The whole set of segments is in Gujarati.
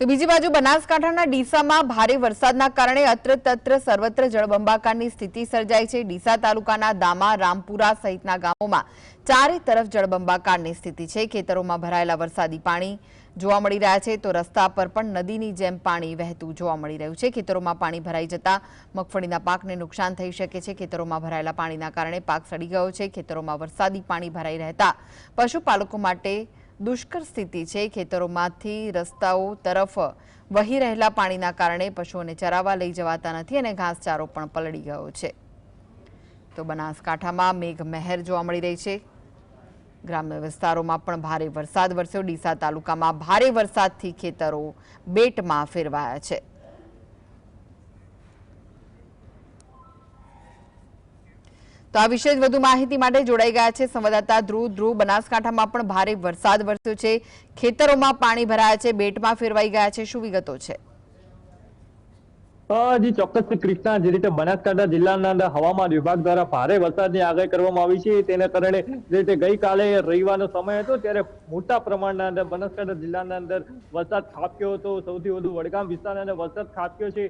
તો બીજી બાજુ બનાસકાંઠાના ડીસામાં ભારે વરસાદના કારણે અત્ર તત્ર સર્વત્ર જળબંબાકારની સ્થિતિ સર્જાઈ છે. ડીસા તાલુકાના દામા, રામપુરા સહિતના ગામોમાં ચારે તરફ જળબંબાકારની સ્થિતિ છે. ખેતરોમાં ભરાયેલા વરસાદી પાણી જોવા મળી રહ્યા છે. તો રસ્તા પર પણ નદીની જેમ પાણી વહેતું જોવા મળી રહ્યું છે. ખેતરોમાં પાણી ભરાઈ જતા મગફળીના પાકને નુકસાન થઈ શકે છે. ખેતરોમાં ભરાયેલા પાણીના કારણે પાક સડી ગયો છે. ખેતરોમાં વરસાદી પાણી ભરાઈ રહેતા પશુપાલકો માટે દુષ્કર સ્થિતિ છે. ખેતરોમાંથી રસ્તાઓ તરફ વહી રહેલા પાણીના કારણે પશુઓને ચરાવવા લઈ જવાતા નથી અને ઘાસચારો પણ પલળી ગયો છે. તો બનાસકાંઠામાં મેઘ મહેર જોવા મળી રહી છે. ગ્રામ્ય વિસ્તારોમાં પણ ભારે વરસાદ વરસ્યો. ડીસા તાલુકામાં ભારે વરસાદથી ખેતરો બેટમાં ફેરવાયા છે. તો આ વિશે વધુ માહિતી માટે જોડાઈ ગયા છે સંવાદદાતા ધ્રુવ. ધ્રુવ, બનાસકાંઠામાં પણ ભારે વરસાદ વરસ્યો છે. ખેતરોમાં પાણી ભરાયા છે, બેટમાં ફેરવાઈ ગયા છે. શું વિગતો છે? હજી ચોક્કસ કૃષ્ણા. જે રીતે બનાસકાંઠા જિલ્લાના હવામાન વિભાગ દ્વારા ભારે વરસાદની આગાહી કરવામાં આવી છે, તેના કારણે જે રીતે ગઈકાલે રવિવારનો સમય હતો, ત્યારે મોટા પ્રમાણના અંદર બનાસકાંઠા જિલ્લાના અંદર વરસાદ ખાબક્યો હતો. સૌથી વધુ વડગામ વિસ્તારના અંદર વરસાદ ખાબક્યો છે.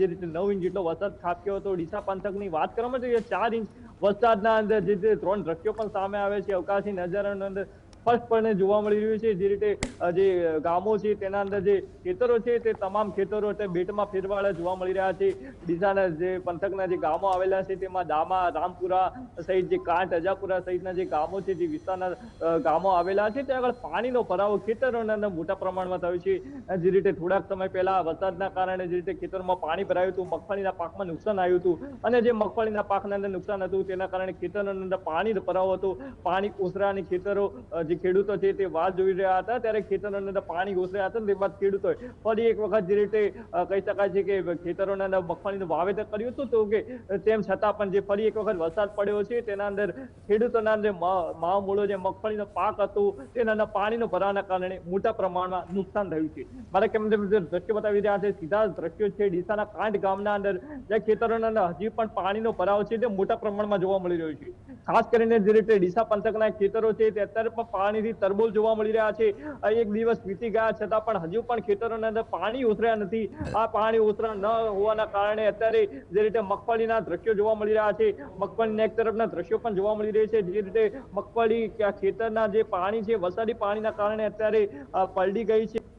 જે રીતે નવ ઇંચ જેટલો વરસાદ ખાબક્યો હતો. ડીસા પંથકની વાત કરવામાં જોઈએ ચાર ઇંચ વરસાદના અંદર જે ત્રણ દ્રશ્યો પણ સામે આવે છે અવકાશી નજારાનો અંદર સ્પષ્ટપણે જોવા મળી રહ્યું છે. જે રીતે જે ગામો છે, તેના અંદર જે ખેતરો છે, તે તમામ ખેતરો તે બેટમાં ફેરવાળા જોવા મળી રહ્યા છે. ડીસાના જે પંથકના જે ગામો આવેલા છે, તેમાં દામા, રામપુરા સહિત જે કાંઠ અજાપુરા સહિતના જે ગામો છે, જે વિસ્તારના ગામો આવેલા છે, ત્યાં આગળ પાણીનો ભરાવો ખેતરોના અંદર મોટા પ્રમાણમાં થયો છે. જે રીતે થોડાક સમય પહેલા વરસાદના કારણે જે રીતે ખેતરમાં પાણી ભરાયું હતું, મગફળીના પાકમાં નુકસાન આવ્યું હતું અને જે મગફળીના પાકના અંદર નુકસાન હતું, તેના કારણે ખેતરોના અંદર પાણીનો ભરાવો હતો. પાણી ઓસરાની ખેતરો જે ખેડૂતો છે તે વાત જોઈ રહ્યા હતા, ત્યારે ખેતરોના અંદર પાણી ઓસર્યા હતા તે બાદ ખેડૂતોએ ફરી એક વખત જે રીતે કહી શકાય છે કે ખેતરોના અંદર મગફળીનું વાવેતર કર્યું હતું, તો કે તેમ છતાં પણ જે ફરી એક વખત વરસાદ પડ્યો છે, તેના અંદર ખેડૂતોના અંદર મા મૂળો જે મગફળીનો પાક હતો, તેના અંદર પાણીનો ભરાવાના કારણે મોટા પ્રમાણમાં નુકસાન થયું છે. મારા કેમ દ્રશ્ય બતાવી રહ્યા છે, સીધા દ્રશ્યો છે, ડીસાના કાંઠ ગામના અંદર જે ખેતરોના અંદર હજી પણ પાણીનો ભરાવ છે, તે મોટા પ્રમાણમાં જોવા મળી રહ્યો છે. ખાસ કરીને જે રીતે ડીસા પંથકના ખેતરો છે, તે અત્યારે પણ પાણીથી તરબોલ જોવા મળી રહ્યા છે. એક દિવસ વીતી ગયા છતાં પણ હજુ પણ ખેતરોના અંદર પાણી ઉતર્યા નથી. આ પાણી ઉતરા ન હોવાના કારણે અત્યારે જે રીતે મગફળીના દ્રશ્યો જોવા મળી રહ્યા છે, મગફળીના એક તરફના દ્રશ્યો પણ જોવા મળી રહ્યા છે. જે રીતે મગફળી ખેતરના જે પાણી છે, વરસાદી પાણીના કારણે અત્યારે પલડી ગઈ છે.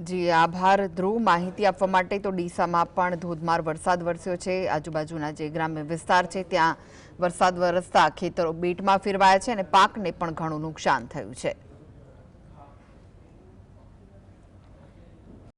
જી, આભાર. ધ્રુવ, માહિતી આપવા માટે તો ડીસામાં પણ ધોધમાર વરસાદ વરસ્યો છે. આજુબાજુના જે ગ્રામ્ય વિસ્તાર છે, ત્યાં વરસાદ વરસતા ખેતરો બેટમાં ફેરવાયા છે અને પાકને પણ ઘણું નુકસાન થયું છે.